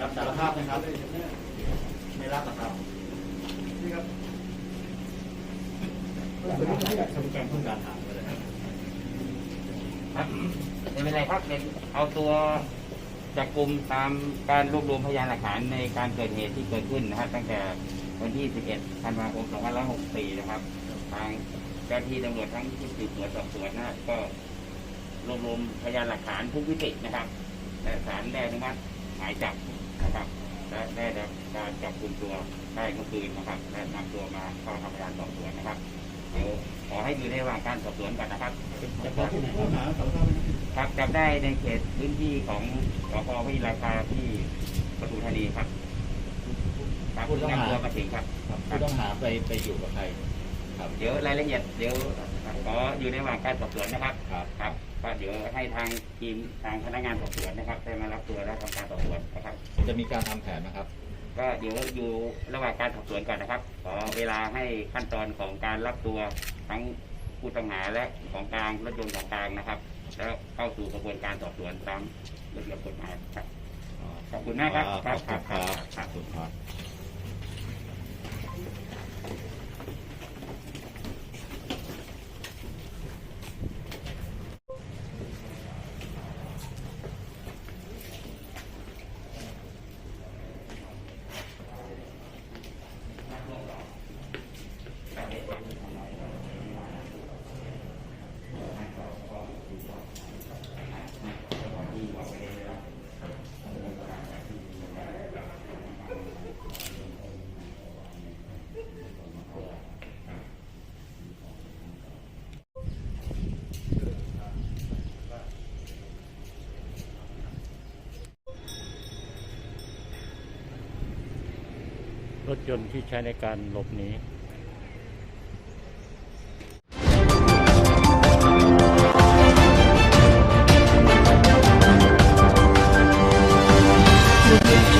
รับสารภาพนครับ ไม่รับนะครับนี่ครับทำการเพิ่มการถามเลยครับไม่เป็นไรครับเอาตัว จับกลุ่มตามการรวบรวมพยานหลักฐานในการเกิดเหตุที่เกิดขึ้นนะครับตั้งแต่วันที่ 11 ธันวาคม 2564 นะครับ ทางเจ้าหน้าที่ตำรวจทั้งชุดสืบสวนสอบสวนนะครับก็รวบรวมพยานหลักฐานทุกวิตินะครับและศาลได้อนุมัติหมายจับนะครับและได้รับการจับกลุ่มตัวได้เมื่อคืนนะครับและนำตัวมาเข้าทำการสอบสวนนะครับ อให้อยู่ในระหว่างการสอบสวนก่อนนะครับจะขอผู้ผู้หาสารภาพไหมครับครับจับได้ในเขตพื้นที่ของสพวิราชาที่ปทุมธานีครับครับผู้ต้องหานำตัวมาถึงครับครับผู้ต้องหาไปไปอยู่กับใครครับเดี๋ยวรายละเอียดเดี๋ยวขออยู่ในระหว่างการสอบสวนนะครับครับครับก็เดี๋ยวให้ทางทีมทางพนักงานสอบสวนนะครับได้มารับตัวและทำการสอบสวนนะครับ จะมีการทำแผนนะครับ ก็เดี๋ยวอยู่ระหว่างการสอบสวนก่อนนะครับขอเวลาให้ขั้นตอนของการรับตัว ทั้งผู้ต้องหาและของกลางรถยนต์ของกลางนะครับ แล้วเข้าสู่กระบวนการสอบสวนตามระเบียบกฎหมายครับขอบคุณมากครับ ขอบคุณครับคขรับอบคุณครับ รถยนต์ที่ใช้ในการหลบหนีเ